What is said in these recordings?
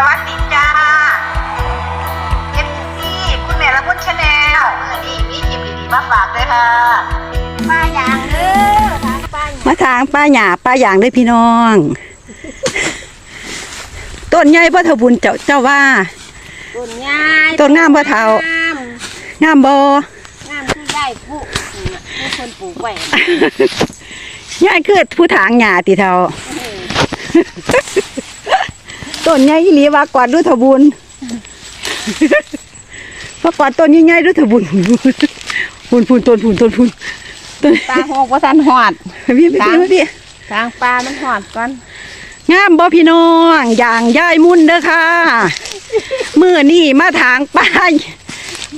สวัสดีจ้าเอฟซีคุณแม่ละมุนชาแนลมือนี้มีคลิปดีๆมาฝากด้วยค่ะป้าอย่างเด้อทางป้าอย่างมาทางป้าหยาป้าอย่างด้วยพี่น้อง ต้นใหญ่พ่อเทาบุญเจ้าเจ้าว่า ต้นยายต้นงามบ่เฒ่า งามงามบองามที่ได้ปลูกผู้คนปลูกไว้ยายคือผู้ถางหยาติเทา ต้นใหญ่อีหลีว่ากวาดด้วยเทาบุญพอกวาดต้นใหญ่ๆด้วยเทาบุญพูนพูนต้นพูนต้นพูนต้นปลาหกว่าทันหอดพี่พี่พี่พี่ทางปลามันหอดก่อนงามบ่พี่น้องอย่างย่ายมุ่นเด้อค่ะมือนี่มาทางป้า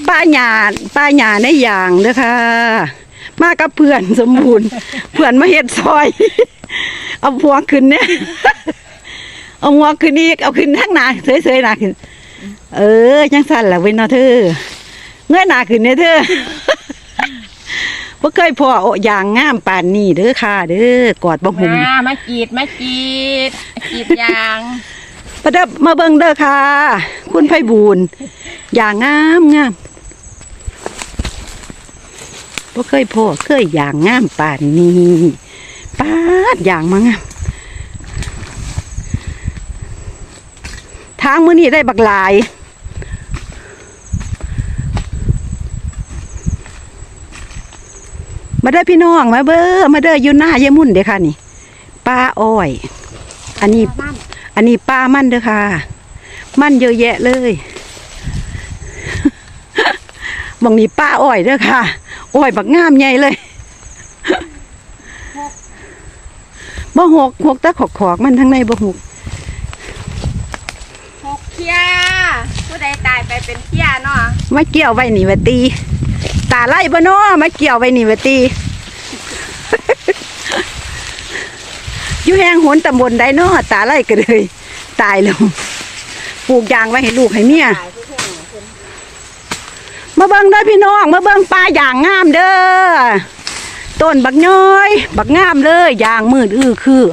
ป้าหยาป้าหยาในอย่างเด้อค่ะ มากับเพื่อนสมบูรณ์ เพื่อนมาเฮ็ดซอย เอาพวงขึ้นเนี่ย เอาหัวขึ้นอีกเอาขึ้นทั้งหน้าเสยๆหน้าขึ้น เออจังสั่นล่ะเว้นเนาะเธอเงยหน้าขึ้นเนี่ยเธอบ่เคยพอโออย่างงามปานนี้เด้อค่ะ เด้อกอดบ่หุ่มมามากีดมากีดกีดยางมาเด้อมาเบิ่งเด้อค่ะ คุณไพบูลย์อย่างงามงามบ่เคยพอเคยอย่างงามป่านนี้ปาดอย่างมางาม ทางมื้อนี้ได้บักหลายมาเด้พี่น้องมาเบอ้อมาเด้ออยู่หน้ายายมุ่นเด้อค่ะนี่ป้าอ้อย อันนี้ อันนี้ป้ามั่นเด้อค่ะ มั่นเยอะแยะเลยบางนี้ป้าอ้อยเด้อค่ะอ้อยบักงามใหญ่เลยบ่หกหกตะขอกขอกมันทั้งในบ่หก ทียผู้ใดตายไปเป็นเทียเนาะมาเกี่ยวไว้นี่วตี ตาไล่บ่เนาะมาเกี่ยวไว้นี่วตีอยู่แหงหนตำบลใดเนาะตาไล่ก็เลย ตายแล้วปลูกยางไว้ให้ลูกให้เมียมาเบิ่งเด้อพี่น้องมาเบิ่งปลาอย่างงามเด้อต้นบักน้อย บักงามเลยอย่างมืดอื้อคือ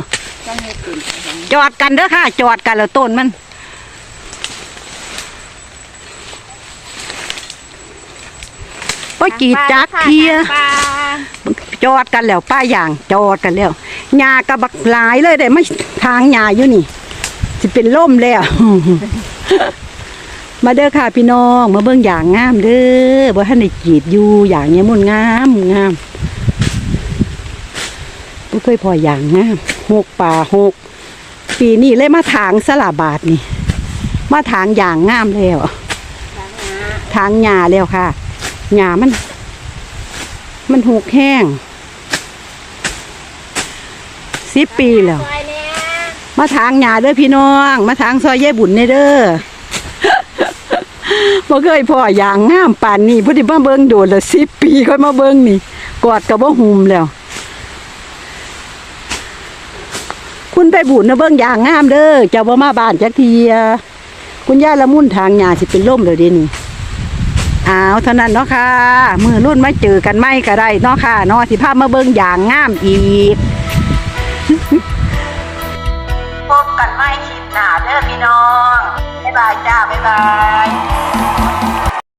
จอดกันเด้อค่ะ จอดกันแล้วต้นมัน อ้ยกรีดจักเทียปลาจอดกันแล้วป้าอย่างจอดกันแล้วหญ้ากับบักหลายเลยได้ไม่ทางหญ้าอยู่นี่สิเป็นล่มแล้วมาเด้อค่ะพี่น้องมาเบิ่งอย่างงามเด้อบ่ทันได้กรีดอยู่อย่างเนี้ยมันงามงามบ่เคยพออย่างงามหกป่าหกปีนี้เลยมาถางสลาบาทนี่ มาถางอย่างงามแล้วทางหญ้าแล้วค่ะ หญ้ามัน มันหกแห้งสิบปีแล้ว มาทางหญ้าเด้อพี่น้อง มาทางซอยยายบุญเด้อบ่เคยพ่ออย่างงามป่านนี้พุทธิมาเบิ่งโดนละสิบปีค่อยมาเบิ่งนี่ กอดกับบ่หุมแล้ว คุณไปบุญนะเบิ่งอย่างงามเด้อเจ้าบ่มาบ้านจักทีคุณย่าละมุนทางหญ้าสิเป็นล่มเลยเดินี่ อ้าวเท่านั้นเนาะค่ะมือรุ่นมาเจอกันไม่ก็ได้เนาะค่ะเนาะสิภามาเบิ่งอย่างงามอีกพบกันไม่คลิปหนาเด้อพี่น้อง บ๊ายบายจ้า บ๊ายบาย